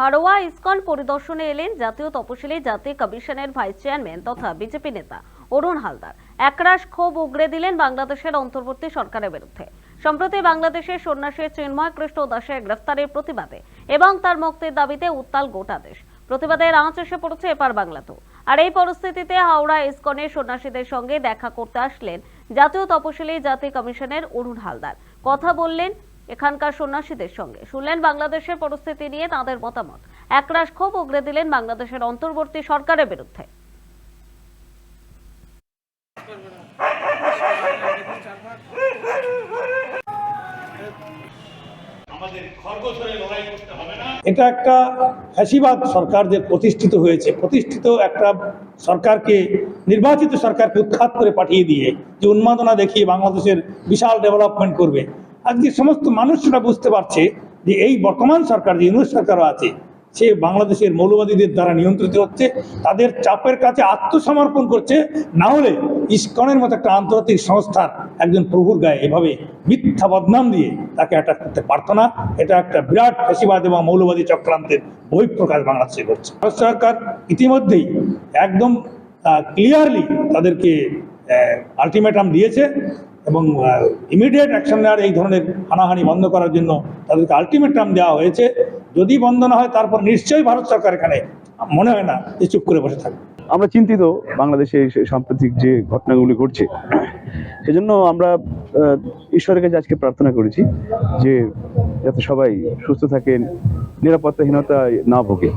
Haroa ISKCON পরিদর্শনে এলেন জাতীয় তপশিলি জাতি কমিশনের ভাইস চেয়ারম্যান তথা বিজেপি নেতা অরুণ হালদার। একরাশ ক্ষোভ উগড়ে দিলেন বাংলাদেশের অন্তর্বর্তী সরকারের বিরুদ্ধে। সম্প্রতি বাংলাদেশের সন্ন্যাসী চিন্ময় কৃষ্ণ দাসের গ্রেফতারের প্রতিবাদে এবং তার মুক্তির দাবিতে উত্তাল গোটা দেশ। প্রতিবাদের আঁচ এসে পড়েছে এপার বাংলাতেও। আর এই পরিস্থিতিতে হাওড়া ইসকনের সন্ন্যাসীদের সঙ্গে দেখা করতে আসলেন জাতীয় তপশিলি জাতি কমিশনের অরুণ হালদার। কথা বললেন এখানকার সন্ন্যাসীদের সঙ্গে। শুনলেন বাংলাদেশের পরিস্থিতি নিয়ে তাদের মতামত। একরাশ ক্ষোভ উগড়ে দিলেন বাংলাদেশের অন্তর্বর্তী সরকারের বিরুদ্ধে। আমাদের খর্গ ধরে লড়াই করতে হবে না। এটা একটা ফ্যাসিবাদ সরকার যে প্রতিষ্ঠিত হয়েছে। প্রতিষ্ঠিত একটা সরকারকে নির্বাচিত সরকারকে উৎখাত করে পাঠিয়ে দিয়ে যে উন্মাদনা দেখিয়ে বাংলাদেশের বিশাল ডেভেলপমেন্ট করবে। আজকে সমস্ত মানুষরা বুঝতে পারছে যে এই বর্তমান সরকার, যে ইউনিট সরকারও আছে, সে বাংলাদেশের মৌলবাদীদের দ্বারা নিয়ন্ত্রিত হচ্ছে, তাদের চাপের কাছে আত্মসমর্পণ করছে, না হলে ইস্কনের মতো একটা আন্তর্জাতিক সংস্থার একজন প্রভুর গায়ে এভাবে মিথ্যা বদনাম দিয়ে তাকে অ্যাটাক করতে পারতো না। এটা একটা বিরাট ফ্যাসিবাদ এবং মৌলবাদী চক্রান্তের বহিঃপ্রকাশ বাংলাদেশে করছে ভারত সরকার ইতিমধ্যেই একদম ক্লিয়ারলি তাদেরকে আলটিমেটাম দিয়েছে। এবং ইমিডিয়েট অ্যাকশন নেওয়ার এই ধরনের হানাহানি বন্ধ করার জন্য তাদেরকে আলটিমেটাম দেওয়া হয়েছে। যদি বন্ধ না হয়, তারপর নিশ্চয়ই ভারত সরকার এখানে মনে হয় না যে চুপ করে বসে থাকবে। আমরা চিন্তিত বাংলাদেশে সাম্প্রতিক যে ঘটনাগুলি ঘটছে। সেজন্য আমরা ঈশ্বরের কাছে আজকে প্রার্থনা করেছি যে যাতে সবাই সুস্থ থাকেন, নিরাপত্তাহীনতায় না ভোগে।